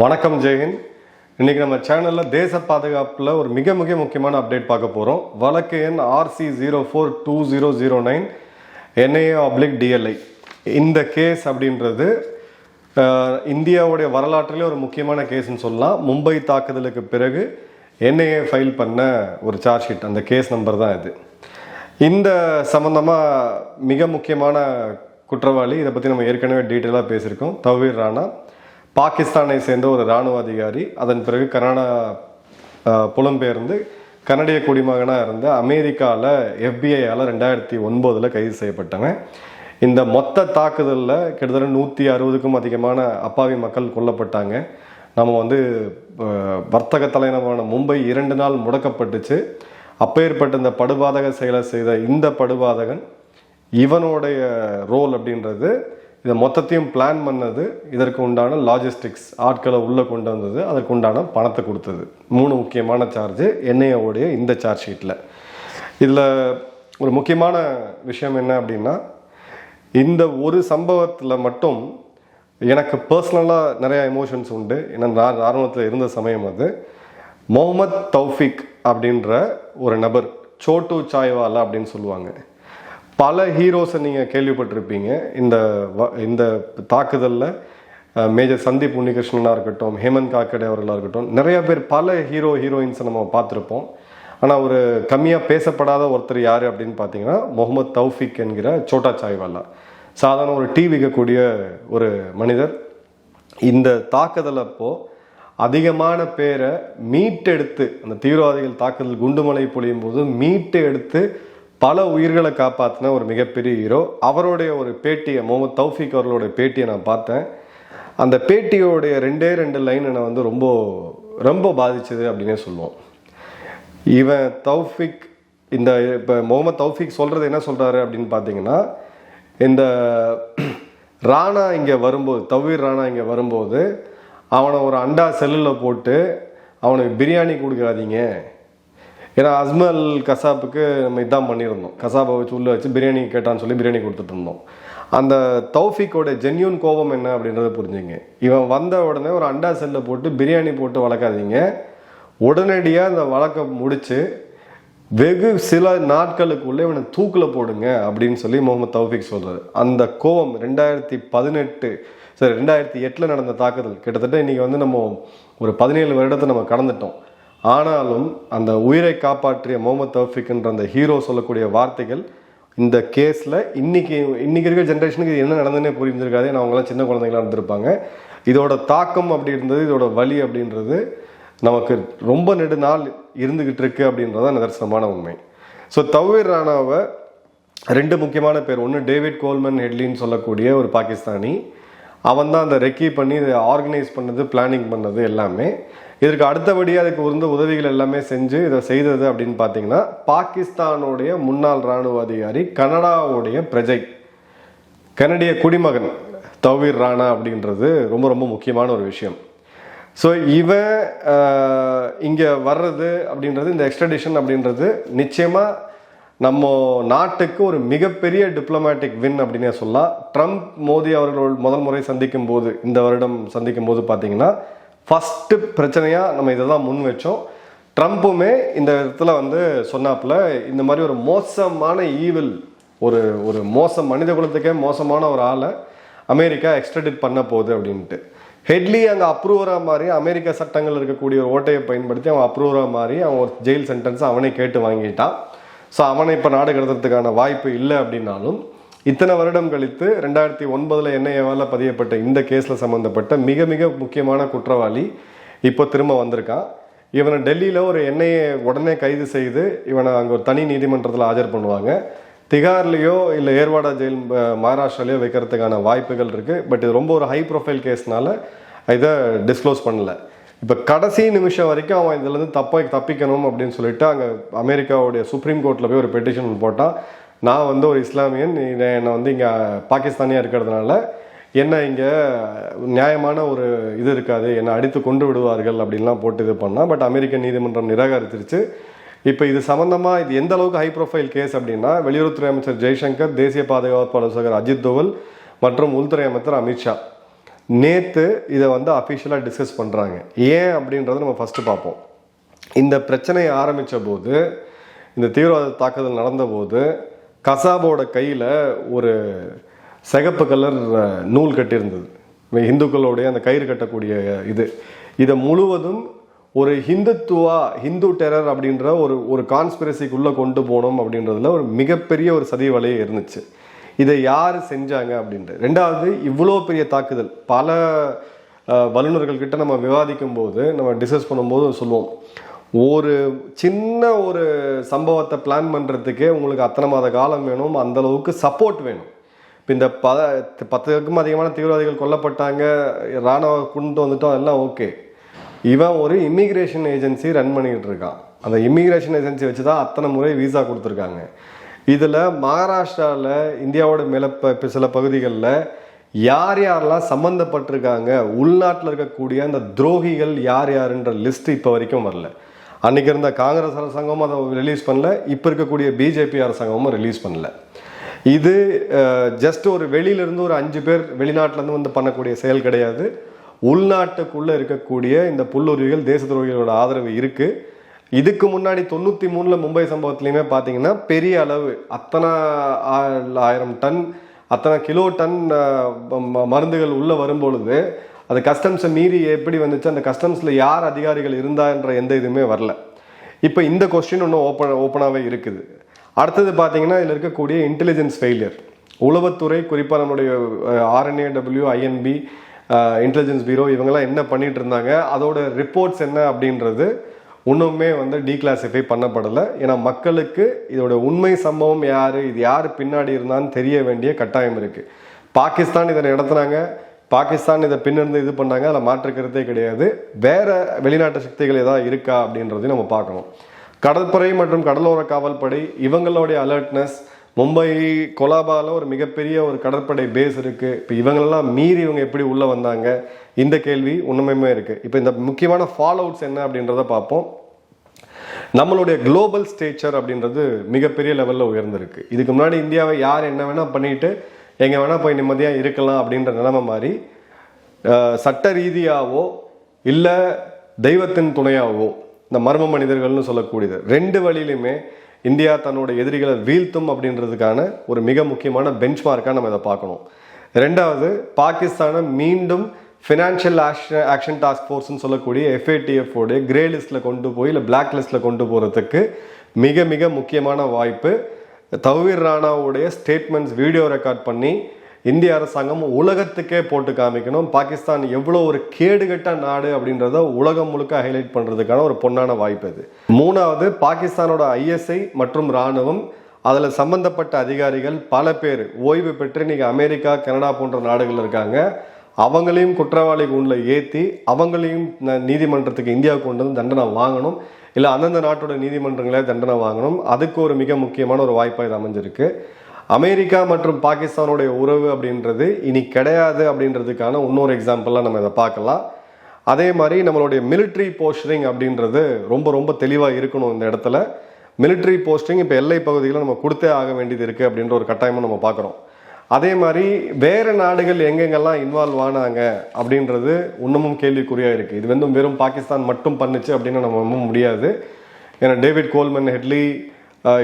வணக்கம் ஜெயின். இன்னைக்கு நம்ம சேனலில் தேச பாதுகாப்பில் ஒரு மிக மிக முக்கியமான அப்டேட் பார்க்க போகிறோம் வழக்கு எண் RC zero four two zero zero nine NIA oblique DLI இந்த கேஸ் அப்படின்றது இந்தியாவுடைய வரலாற்றிலே ஒரு முக்கியமான கேஸ்னு சொல்லலாம். மும்பை தாக்குதலுக்கு பிறகு என்ஐஏ ஃபைல் பண்ண ஒரு சார்ஜ் ஷீட் அந்த கேஸ் நம்பர் தான் இது. இந்த சம்பந்தமாக மிக முக்கியமான குற்றவாளி இதை பற்றி நம்ம ஏற்கனவே டீட்டெயிலாக பேசியிருக்கோம். தவீர் ராணா. பாகிஸ்தானை சேர்ந்த ஒரு இராணுவ அதிகாரி அதன் பிறகு கனடா புலம்பெயர்ந்து கனடிய குடிமகனாக இருந்த அமெரிக்காவில் எஃபிஐயால் ரெண்டாயிரத்தி ஒன்பதில் கைது செய்யப்பட்டவன் இந்த மொத்த தாக்குதலில் கிட்டத்தட்ட நூற்றி அறுபதுக்கும் அதிகமான அப்பாவி மக்கள் கொல்லப்பட்டாங்க. நம்ம வந்து வர்த்தக தலைநகரான மும்பை இரண்டு நாள் முடக்கப்பட்டுச்சு. அப்பேற்பட்ட இந்த படுபாதக செயலை செய்த இந்த படுபாதகன் இவனுடைய ரோல் அப்படின்றது இதை மொத்தத்தையும் பிளான் பண்ணது இதற்கு உண்டான லாஜிஸ்டிக்ஸ் ஆட்களை உள்ளே கொண்டு வந்தது அதற்கு உண்டான பணத்தை கொடுத்தது. மூணு முக்கியமான சார்ஜ் என்ஐஓடைய இந்த சார்ஜ் ஷீட்டில் இதில் ஒரு முக்கியமான விஷயம் என்ன அப்படின்னா இந்த ஒரு சம்பவத்தில் மட்டும் எனக்கு பர்சனலாக நிறையா எமோஷன்ஸ் உண்டு. ஏன்னா நான் ஆரம்பத்தில் இருந்த சமயம் அது. முகமத் தௌஃபிக் அப்படின்ற ஒரு நபர் சோட்டு சாய்வாலா அப்படின்னு சொல்லுவாங்க. பல ஹீரோஸை நீங்கள் கேள்விப்பட்டிருப்பீங்க. இந்த வ- இந்த தாக்குதலில் மேஜர் சந்தீப் உன்னிகிருஷ்ணனாக இருக்கட்டும் ஹேமந்த் காக்கடே அவர்களாக இருக்கட்டும் நிறைய பேர் பல ஹீரோ ஹீரோயின்ஸை நம்ம பார்த்துருப்போம். ஆனால் ஒரு கம்மியாக பேசப்படாத ஒருத்தர் யார் அப்படின்னு பார்த்தீங்கன்னா முகமது தௌஃபிக் என்கிற சோட்டா சாய்வாலா. சாதாரண ஒரு டீ விற்கக்கூடிய ஒரு மனிதர். இந்த தாக்குதல் அப்போது அதிகமான பேரை மீட்டெடுத்து அந்த தீவிரவாதிகள் தாக்குதல் குண்டுமலை பொழியும் போது மீட்டு எடுத்து பல உயிர்களை காப்பாற்றின ஒரு மிகப்பெரிய ஹீரோ. அவருடைய ஒரு பேட்டியை முகமது தௌஃபிக் அவர்களுடைய பேட்டியை நான் பார்த்தேன். அந்த பேட்டியோடைய ரெண்டே ரெண்டு லைன் என்னை வந்து ரொம்ப ரொம்ப பாதிச்சது அப்படின்னே சொல்லுவோம். இவன் தௌஃபிக் இந்த இப்போ முகமது தௌஃபிக் சொல்கிறது என்ன சொல்கிறாரு அப்படின்னு பார்த்தீங்கன்னா இந்த ராணா இங்கே வரும்போது தவீர் ராணா இங்கே வரும்போது அவனை ஒரு அண்டா செல்லில் போட்டு அவனுக்கு பிரியாணி கொடுக்காதீங்க. ஏன்னா அஸ்மல் கசாப்புக்கு நம்ம இதான் பண்ணியிருந்தோம். கசாப்பை வச்சு உள்ளே வச்சு பிரியாணி கேட்டான்னு சொல்லி பிரியாணி கொடுத்துட்டு இருந்தோம். அந்த தௌஃபிக்கோட ஜென்யூன் கோபம் என்ன அப்படின்றத புரிஞ்சுங்க. இவன் வந்த உடனே ஒரு அண்டா செல்லை போட்டு பிரியாணி போட்டு வளர்க்காதீங்க. உடனடியாக அந்த வழக்கை முடித்து வெகு சில நாட்களுக்குள்ளே இவனை தூக்கில் போடுங்க அப்படின்னு சொல்லி முகமது தௌஃபிக் சொல்கிறார் அந்த கோவம் ரெண்டாயிரத்தி பதினெட்டு சரி ரெண்டாயிரத்தி எட்டில் நடந்த தாக்குதல். கிட்டத்தட்ட இன்னைக்கு வந்து நம்ம ஒரு பதினேழு வருடத்தை நம்ம கடந்துட்டோம். ஆனாலும் அந்த உயிரை காப்பாற்றிய முகமது தௌஃபிக்ன்ற அந்த ஹீரோ சொல்லக்கூடிய வார்த்தைகள் இந்த கேஸில் இன்னைக்கு இன்னைக்கு இருக்கிற ஜென்ரேஷனுக்கு இது என்ன நடந்ததுன்னே புரிஞ்சிருக்காது ஏன்னா அவங்களாம் சின்ன குழந்தைங்களா இருந்திருப்பாங்க. இதோட தாக்கம் அப்படி இருந்தது இதோட வலி அப்படின்றது நமக்கு ரொம்ப நெடு நாள் இருந்துகிட்டு இருக்கு அப்படின்றத நிதர்சனமான உண்மை. ஸோ தவீர் ராணாவை ரெண்டு முக்கியமான பேர் ஒன்று டேவிட் கோல்மன் ஹெட்லின்னு சொல்லக்கூடிய ஒரு பாகிஸ்தானி. அவன் தான் அந்த ரெக்கி பண்ணி இதை ஆர்கனைஸ் பண்ணது பிளானிங் பண்ணது எல்லாமே. இதற்கு அடுத்தபடியாக அதுக்கு உருந்த உதவிகள் எல்லாமே செஞ்சு இதை செய்தது அப்படின்னு பார்த்தீங்கன்னா பாகிஸ்தானுடைய முன்னாள் இராணுவ அதிகாரி கனடாவுடைய பிரஜை கனடிய குடிமகன் தவிர் ராணா அப்படின்றது ரொம்ப ரொம்ப முக்கியமான ஒரு விஷயம். ஸோ இவன் இங்கே வர்றது அப்படின்றது இந்த எக்ஸ்ட்ரடிஷன் அப்படின்றது நிச்சயமாக நம்ம நாட்டுக்கு ஒரு மிகப்பெரிய டிப்ளமேட்டிக் வின் அப்படின்னே சொல்லலாம். ட்ரம்ப் மோடி அவர்கள் முதல் முறை சந்திக்கும் போது இந்த வருடம் சந்திக்கும் போது பார்த்தீங்கன்னா ஃபஸ்ட்டு பிரச்சனையாக நம்ம இதை தான் முன் வச்சோம். ட்ரம்ப்புமே இந்த விதத்தில் வந்து சொன்னாப்புல இந்த மாதிரி ஒரு மோசமான ஈவில் ஒரு ஒரு மோசம் மனித குலத்துக்கே மோசமான ஒரு ஆளை அமெரிக்கா எக்ஸ்ட்ரடிட் பண்ண போகுது அப்படின்ட்டு. ஹெட்லி அங்கே அப்ரூவராக மாதிரி அமெரிக்க சட்டங்கள் இருக்கக்கூடிய ஒரு ஓட்டையை பயன்படுத்தி அவன் அப்ரூவராக மாதிரி அவன் ஒரு ஜெயில் சென்டென்ஸ் அவனே கேட்டு வாங்கிட்டான். ஸோ அவனை இப்போ நாடு கடத்துறதுக்கான வாய்ப்பு இல்லை அப்படின்னாலும் இத்தனை வருடம் கழித்து ரெண்டாயிரத்தி ஒன்பதில் என்ஐஏவால் பதியப்பட்ட இந்த கேஸில் சம்மந்தப்பட்ட மிக மிக முக்கியமான குற்றவாளி இப்போ திரும்ப வந்திருக்கான் இவனை டெல்லியில் ஒரு என்ஐஏ உடனே கைது செய்து இவனை அங்கே ஒரு தனி நீதிமன்றத்தில் ஆஜர் பண்ணுவாங்க. திகார்லேயோ இல்லை ஏர்வாடா ஜெயில் மகாராஷ்டிராலேயோ வைக்கிறதுக்கான வாய்ப்புகள் இருக்குது பட் இது ரொம்ப ஒரு ஹை ப்ரொஃபைல் கேஸ்னால இதை டிஸ்க்ளோஸ் பண்ணல. இப்போ கடைசி நிமிஷம் வரைக்கும் அவன் இதுலேருந்து தப்ப தப்பிக்கணும் அப்படின்னு சொல்லிட்டு அங்கே அமெரிக்காவுடைய சுப்ரீம் கோர்ட்டில் போய் ஒரு பெட்டிஷன் போட்டான். நான் வந்து ஒரு இஸ்லாமியன் என்னை வந்து இங்கே பாகிஸ்தானியாக இருக்கிறதுனால என்ன இங்கே நியாயமான ஒரு இது இருக்காது என்னை அடித்து கொண்டு விடுவார்கள் அப்படின்லாம் போட்டு இது பண்ணால் பட் அமெரிக்க நீதிமன்றம் நிராகரிச்சிருச்சு. இப்போ இது சம்மந்தமாக இது எந்த அளவுக்கு ஹை ப்ரொஃபைல் கேஸ் அப்படின்னா வெளியுறவுத்துறை அமைச்சர் ஜெய்சங்கர் தேசிய பாதுகாப்பு ஆலோசகர் அஜித் தோவல் மற்றும் உள்துறை அமைச்சர் அமித்ஷா நேற்று இதை வந்து அஃபிஷியலாக டிஸ்கஸ் பண்ணுறாங்க ஏன் அப்படின்றத நம்ம ஃபஸ்ட்டு பார்ப்போம். இந்த பிரச்சனையை ஆரம்பித்த போது இந்த தீவிரவாத தாக்குதல் நடந்தபோது கசாபோட கையில் ஒரு சிகப்பு கலர் நூல் கட்டியிருந்தது. இந்துக்களுடைய அந்த கயிறு கட்டக்கூடிய இது. இதை முழுவதும் ஒரு ஹிந்துத்துவா ஹிந்து டெரர் அப்படின்ற ஒரு ஒரு கான்ஸ்பிரசிக்குள்ளே கொண்டு போனோம் அப்படின்றதுல ஒரு மிகப்பெரிய ஒரு சதி வலையே இருந்துச்சு. இதை யார் செஞ்சாங்க அப்படின்ட்டு. ரெண்டாவது இவ்வளோ பெரிய தாக்குதல். பல வல்லுநர்கள்கிட்ட நம்ம விவாதிக்கும் போது நம்ம டிஸ்கஸ் பண்ணும்போது சொல்லுவோம். ஒரு சின்ன ஒரு சம்பவத்தை பிளான் பண்ணுறதுக்கே உங்களுக்கு அத்தனை மாத காலம் வேணும். அந்தளவுக்கு சப்போர்ட் வேணும். இப்போ இந்த ப பத்துக்கும் அதிகமான தீவிரவாதிகள் கொல்லப்பட்டாங்க இராணுவ கொண்டு வந்துட்டோம் அதெல்லாம் ஓகே இவன் ஒரு இமிக்ரேஷன் ஏஜென்சி ரன் பண்ணிக்கிட்டு இருக்கான். அந்த இமிக்ரேஷன் ஏஜென்சி வச்சு தான் அத்தனை முறை விசா கொடுத்துருக்காங்க. இதில் மகாராஷ்டிராவில் இந்தியாவோட மேல ப- சில பகுதிகளில் யார் யாரெல்லாம் சம்மந்தப்பட்டிருக்காங்க உள்நாட்டில் இருக்கக்கூடிய அந்த துரோகிகள் யார் யாருன்ற லிஸ்ட் இப்போ வரைக்கும் வரல. அன்றைக்கி இருந்த காங்கிரஸ் அரசாங்கமும் அதை ரிலீஸ் பண்ணல. இப்போ இருக்கக்கூடிய பிஜேபி அரசாங்கமும் ரிலீஸ் பண்ணல. இது ஜஸ்ட் ஒரு வெளியிலிருந்து ஒரு அஞ்சு பேர் வெளிநாட்டிலேருந்து வந்து பண்ணக்கூடிய செயல் கிடையாது. உள்நாட்டுக்குள்ளே இருக்கக்கூடிய இந்த புல்லுருவிகள் தேச துறவிகளோட ஆதரவு இருக்குது இதுக்கு முன்னாடி தொண்ணூற்றி மூணில் மும்பை சம்பவத்துலையுமே பார்த்தீங்கன்னா பெரிய அளவு அத்தனை ஆ- ஆயிரம் டன் அத்தனை கிலோ டன் ம- மருந்துகள் உள்ளே வரும்பொழுது அது கஸ்டம்ஸை மீறி எப்படி வந்துச்சு அந்த கஸ்டம்ஸில் யார் அதிகாரிகள் இருந்தான்ற எந்த இதுவுமே வரல. இப்போ இந்த கொஸ்டின் இன்னும் ஓப்பன் ஓப்பனாகவே இருக்குது. அடுத்தது பார்த்தீங்கன்னா இதில் இருக்கக்கூடிய இன்டெலிஜென்ஸ் ஃபெயிலியர் உளவுத்துறை குறிப்பாக நம்மளுடைய ஆர்என்ஏடபிள்யூ ஐஎன்பி இன்டெலிஜென்ஸ் பீரோ இவங்கெல்லாம் என்ன பண்ணிட்டு இருந்தாங்க அதோட ரிப்போர்ட்ஸ் என்ன அப்படின்றது ஒன்றுமே வந்து டீக்ளாசிஃபை பண்ணப்படலை. ஏன்னா மக்களுக்கு இதோட உண்மை சம்பவம் யார் இது யார் பின்னாடி இருந்தான்னு தெரிய வேண்டிய கட்டாயம் இருக்குது பாகிஸ்தான் இதை நடத்துனாங்க பாகிஸ்தான் இதை பின்னிருந்து இது பண்ணாங்க அதில் மாற்றுக்கிறதே கிடையாது. வேறு வெளிநாட்டு சக்திகள் ஏதாவது இருக்கா அப்படின்றதையும் நம்ம பார்க்கணும். கடற்படை மற்றும் கடலோர காவல்படை இவங்களுடைய அலர்ட்னஸ் மும்பை கொலாபாவில் ஒரு மிகப்பெரிய ஒரு கடற்படை பேஸ் இருக்குது இப்போ இவங்களெல்லாம் மீறி இவங்க எப்படி உள்ளே வந்தாங்க? இந்த கேள்வி உண்மையுமே இருக்குது இப்போ இந்த முக்கியமான ஃபாலோ அவுட்ஸ் என்ன அப்படின்றத பார்ப்போம். நம்மளுடைய குளோபல் ஸ்டேச்சர் அப்படின்றது மிகப்பெரிய லெவலில் உயர்ந்திருக்கு. இதுக்கு முன்னாடி இந்தியாவை யார் என்ன வேணால் பண்ணிட்டு எங்கே வேணால் போய் நிம்மதியாக இருக்கலாம் அப்படின்ற நிலைமை மாதிரி சட்ட ரீதியாகவோ இல்லை தெய்வத்தின் துணையாகவோ இந்த மர்ம மனிதர்கள்னு சொல்லக்கூடியது. ரெண்டு வழியிலுமே இந்தியா தன்னோட எதிரிகளை வீழ்த்தும் அப்படின்றதுக்கான ஒரு மிக முக்கியமான பெஞ்ச்மார்க்காக நம்ம இதை பார்க்கணும். ரெண்டாவது பாகிஸ்தானை மீண்டும் ஃபினான்ஷியல் ஆக்ஷன் ஆக்ஷன் டாஸ்க் ஃபோர்ஸ்னு சொல்லக்கூடிய எஃப்ஏடிஎஃப்ஓடைய கிரே லிஸ்ட்டில் கொண்டு போய் இல்லை பிளாக் லிஸ்ட்டில் கொண்டு போகிறதுக்கு மிக மிக முக்கியமான வாய்ப்பு தவீர் ராணாவுடைய ஸ்டேட்மெண்ட்ஸ் வீடியோ ரெக்கார்ட் பண்ணி இந்திய அரசாங்கம் உலகத்துக்கே போட்டு காமிக்கணும். பாகிஸ்தான் எவ்வளோ ஒரு கேடுகட்ட நாடு அப்படின்றத உலகம் முழுக்க ஹைலைட் பண்ணுறதுக்கான ஒரு பொன்னான வாய்ப்பு இது. மூணாவது பாகிஸ்தானோட ஐஎஸ்ஐ மற்றும் இராணுவம் அதில் சம்பந்தப்பட்ட அதிகாரிகள் பல பேர் ஓய்வு பெற்று இன்னைக்கு அமெரிக்கா கனடா போன்ற நாடுகள் இருக்காங்க. அவங்களையும் குற்றவாளி கூண்டில் ஏற்றி அவங்களையும் நீதிமன்றத்துக்கு இந்தியாவுக்கு கொண்டு வந்து தண்டனை வாங்கணும். இல்லை அந்தந்த நாட்டோட நீதிமன்றங்களே தண்டனை வாங்கணும். அதுக்கு ஒரு மிக முக்கியமான ஒரு வாய்ப்பாக இது அமைஞ்சிருக்கு. அமெரிக்கா மற்றும் பாகிஸ்தானுடைய உறவு அப்படின்றது இனி கிடையாது அப்படின்றதுக்கான இன்னொரு எக்ஸாம்பிளாக நம்ம இதை பார்க்கலாம். அதே மாதிரி நம்மளுடைய மிலிட்ரி போஸ்டரிங் அப்படின்றது ரொம்ப ரொம்ப தெளிவாக இருக்கணும் இந்த இடத்துல. மிலிட்ரி போஸ்டிங் இப்போ எல்லை பகுதிகளில் நம்ம கொடுத்தே ஆக வேண்டியது இருக்குது அப்படின்ற ஒரு கட்டாயமும் நம்ம பார்க்குறோம். அதே மாதிரி வேறு நாடுகள் எங்கெங்கெல்லாம் இன்வால்வ் ஆனாங்க அப்படின்றது இன்னமும் கேள்விக்குறியாக இருக்குது இது வந்து வெறும் பாகிஸ்தான் மட்டும் பண்ணுச்சு அப்படின்னு நம்ம நம்ப முடியாது. ஏன்னா டேவிட் கோல்மன் ஹெட்லி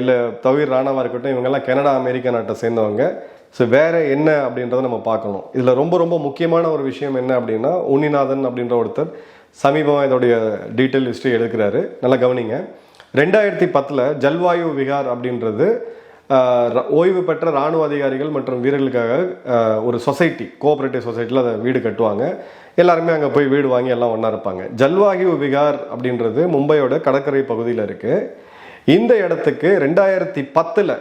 இல்லை தவிர் ராணாவாக இருக்கட்டும் இவங்கெல்லாம் கனடா அமெரிக்கா நாட்டை சேர்ந்தவங்க. ஸோ வேறு என்ன அப்படின்றத நம்ம பார்க்கணும். இதில் ரொம்ப ரொம்ப முக்கியமான ஒரு விஷயம் என்ன அப்படின்னா உன்னிநாதன் அப்படின்ற ஒருத்தர் சமீபமாக இதோடைய டீட்டெயில் ஹிஸ்ட்ரி எடுக்கிறாரு. நல்லா கவனிங்க. ரெண்டாயிரத்தி பத்தில் ஜல்வாயு விகார் அப்படின்றது ஓய்வு பெற்ற ராணுவ அதிகாரிகள் மற்றும் வீரர்களுக்காக ஒரு சொசைட்டி கோஆபரேட்டிவ் சொசைட்டியில் அதை வீடு கட்டுவாங்க. எல்லாருமே அங்கே போய் வீடு வாங்கி எல்லாம் ஒன்றா இருப்பாங்க. ஜல்வாகி விகார் அப்படின்றது மும்பையோட கடற்கரை பகுதியில் இருக்குது இந்த இடத்துக்கு ரெண்டாயிரத்தி பத்தில்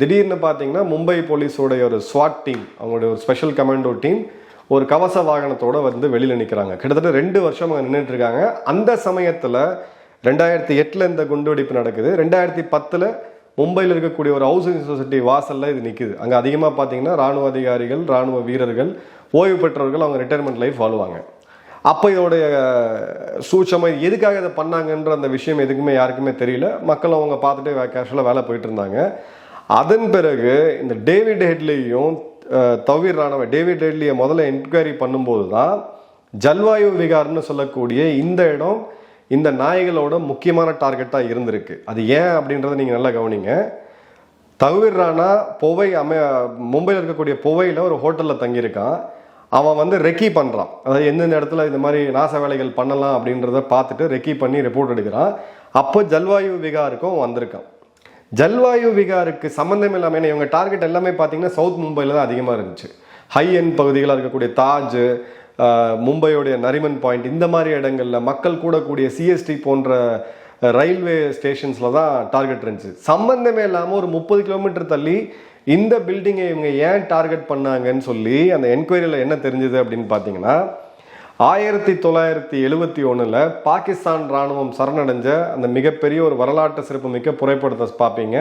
திடீர்னு பார்த்தீங்கன்னா மும்பை போலீஸோடைய ஒரு ஸ்வாட் டீம் அவங்களுடைய ஒரு ஸ்பெஷல் கமாண்டோ டீம் ஒரு கவச வாகனத்தோடு வந்து வெளியில் நிற்கிறாங்க கிட்டத்தட்ட ரெண்டு வருஷம் அங்கே நின்றுட்டு இருக்காங்க. அந்த சமயத்தில் ரெண்டாயிரத்தி எட்டில் இந்த குண்டுவெடிப்பு நடக்குது. ரெண்டாயிரத்தி பத்தில் மும்பையில் இருக்கக்கூடிய ஒரு ஹவுசிங் சொசைட்டி வாசலில் இது நிற்குது அங்கே அதிகமாக பார்த்தீங்கன்னா ராணுவ அதிகாரிகள் ராணுவ வீரர்கள் ஓய்வு பெற்றவர்கள் அவங்க ரிட்டையர்மெண்ட் லைஃப் வாழ்வாங்க. அப்போ இதோடைய சூட்சமாக எதுக்காக இதை பண்ணாங்கன்ற அந்த விஷயம் எதுக்குமே யாருக்குமே தெரியல. மக்கள் அவங்க பார்த்துட்டு கேஷுவலாக வேலை போயிட்டு இருந்தாங்க. அதன் பிறகு இந்த டேவிட் ஹெட்லியும் தவிர் ராணுவ டேவிட் ஹெட்லியை முதல்ல என்கொயரி பண்ணும்போது தான் ஜல்வாயு விகார்னு சொல்லக்கூடிய இந்த இடம் இந்த நாய்களோட முக்கியமான டார்கெட்டாக இருந்திருக்கு. அது ஏன் அப்படின்றத நீங்கள் நல்லா கவனிங்க. தகுவீர் ராணா பொவை அமை மும்பையில் இருக்கக்கூடிய பொவையில் ஒரு ஹோட்டலில் தங்கியிருக்கான். அவன் வந்து ரெக்கி பண்ணுறான் அதாவது எந்தெந்த இடத்துல இந்த மாதிரி நாச வேலைகள் பண்ணலாம் அப்படின்றத பார்த்துட்டு ரெக்கி பண்ணி ரிப்போர்ட் எடுக்கிறான். அப்போ ஜல்வாயு விகாருக்கும் வந்திருக்கான். ஜல்வாயு விகாருக்கு சம்மந்தம் இல்லாமல் ஏன்னா இவங்க டார்கெட் எல்லாமே பார்த்தீங்கன்னா சவுத் மும்பையில் தான் அதிகமாக இருந்துச்சு. ஹை எண்ட் பகுதிகளாக இருக்கக்கூடிய தாஜ் மும்பையோடைய நரிமன் பாயிண்ட். இந்த மாதிரி இடங்களில் மக்கள் கூடக்கூடிய சிஎஸ்டி போன்ற ரயில்வே ஸ்டேஷன்ஸில் தான் டார்கெட் இருந்துச்சு. சம்மந்தமே இல்லாமல் ஒரு முப்பது கிலோமீட்டர் தள்ளி இந்த பில்டிங்கை இவங்க ஏன் டார்கெட் பண்ணாங்கன்னு சொல்லி அந்த என்கொயரியில் என்ன தெரிஞ்சது அப்படின்னு பார்த்தீங்கன்னா ஆயிரத்தி தொள்ளாயிரத்தி எழுபத்தி ஒன்றில் பாகிஸ்தான் ராணுவம் சரணடைஞ்ச அந்த மிகப்பெரிய ஒரு வரலாற்று சிறப்பு மிக்க பார்ப்பீங்க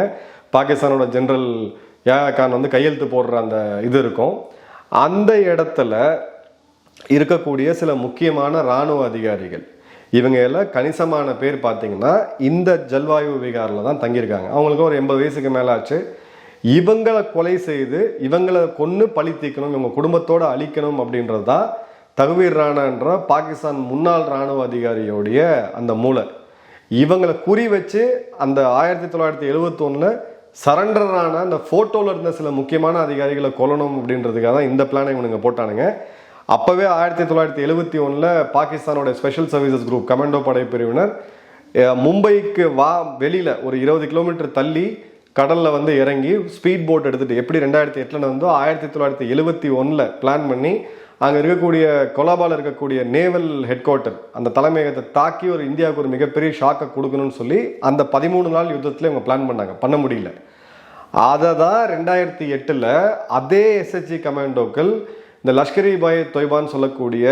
பாகிஸ்தானோட ஜென்ரல் யா கான் வந்து கையெழுத்து போடுற அந்த இது இருக்கும். அந்த இடத்துல இருக்கக்கூடிய சில முக்கியமான இராணுவ அதிகாரிகள். இவங்க எல்லாம் கணிசமான பேர் பார்த்தீங்கன்னா இந்த ஜல்வாயு விகாரில் தான் தங்கியிருக்காங்க. அவங்களுக்கு ஒரு எண்பது வயசுக்கு மேலே ஆச்சு இவங்களை கொலை செய்து இவங்களை கொன்று பழி தீக்கணும் இவங்க குடும்பத்தோடு அழிக்கணும் அப்படின்றது தான் தகுவீர் ராணான்ற பாகிஸ்தான் முன்னாள் இராணுவ அதிகாரியோடைய அந்த மூளை இவங்களை குறி வச்சு அந்த ஆயிரத்தி தொள்ளாயிரத்தி எழுவத்தொன்னில் சரண்டர் ஆன அந்த ஃபோட்டோவில் இருந்த சில முக்கியமான அதிகாரிகளை கொல்லணும் அப்படின்றதுக்காக தான் இந்த பிளானை இவனுங்க போட்டானுங்க. அப்போவே ஆயிரத்தி தொள்ளாயிரத்தி எழுபத்தி ஒன்றில் பாகிஸ்தானோட ஸ்பெஷல் சர்வீசஸ் குரூப் கமெண்டோ படை பிரிவினர் மும்பைக்கு வா வெளியில் ஒரு இருபது கிலோமீட்டர் தள்ளி கடலில் வந்து இறங்கி ஸ்பீட் போட் எடுத்துகிட்டு எப்படி ரெண்டாயிரத்தி எட்டில் இருந்தோ ஆயிரத்தி தொள்ளாயிரத்தி எழுபத்தி ஒன்றில் பிளான் பண்ணி அங்கே இருக்கக்கூடிய கொலாபால இருக்கக்கூடிய நேவல் ஹெட் குவார்ட்டர் அந்த தலைமையகத்தை தாக்கி ஒரு இந்தியாவுக்கு ஒரு மிகப்பெரிய ஷாக்கை கொடுக்கணும்னு சொல்லி அந்த பதிமூணு நாள் யுத்தத்தில் இவங்க பிளான் பண்ணாங்க. பண்ண முடியல. அதை தான் ரெண்டாயிரத்தி எட்டில் அதே எஸ்ஹெச்சி கமாண்டோக்கள் இந்த லஷ்கர் இ பாய் தொய்பான்னு சொல்லக்கூடிய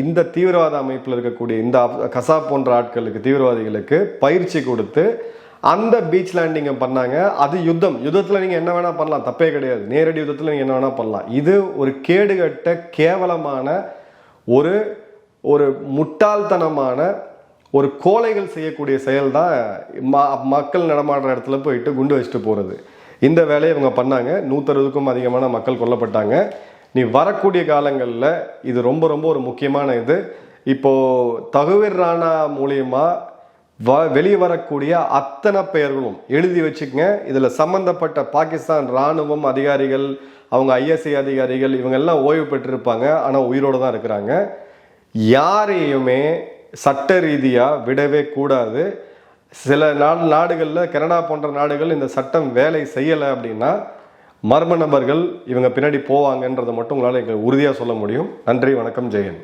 இந்த தீவிரவாத அமைப்பில் இருக்கக்கூடிய இந்த கசா கசாப் போன்ற ஆட்களுக்கு தீவிரவாதிகளுக்கு பயிற்சி கொடுத்து அந்த பீச் லேண்டிங்கை பண்ணாங்க. அது யுத்தம். யுத்தத்தில் நீங்கள் என்ன வேணால் பண்ணலாம். தப்பே கிடையாது. நேரடி யுத்தத்தில் நீங்கள் என்ன வேணால் பண்ணலாம். இது ஒரு கேடுகட்ட கேவலமான ஒரு ஒரு முட்டாள்தனமான ஒரு கோலைகள் செய்யக்கூடிய செயல் தான் மக்கள் நடமாடுற இடத்துல போயிட்டு குண்டு வச்சுட்டு போகிறது இந்த வேலையை இவங்க பண்ணாங்க. நூற்றறுபதுக்கும் அதிகமான மக்கள் கொல்லப்பட்டாங்க. நீ வரக்கூடிய காலங்களில் இது ரொம்ப ரொம்ப ஒரு முக்கியமான இது. இப்போது தகுவீர் ராணா மூலியமா வ வெளியே வரக்கூடிய அத்தனை பெயர்களும் எழுதி வச்சுக்கங்க. இதில் சம்பந்தப்பட்ட பாகிஸ்தான் ராணுவம் அதிகாரிகள் அவங்க ஐஎஸ்ஐ அதிகாரிகள் இவங்கெல்லாம் ஓய்வு பெற்றிருப்பாங்க. ஆனால் உயிரோடு தான் இருக்கிறாங்க. யாரையுமே சட்ட ரீதியாக விடவே கூடாது. சில நாடு நாடுகளில் கனடா போன்ற நாடுகள் இந்த சட்டம் வேலை செய்யலை அப்படின்னா மர்ம நபர்கள் இவங்க பின்னாடி போவாங்கன்றதை மட்டும் உங்களால் எங்களுக்கு உறுதியாக சொல்ல முடியும். நன்றி வணக்கம் ஜெயன்.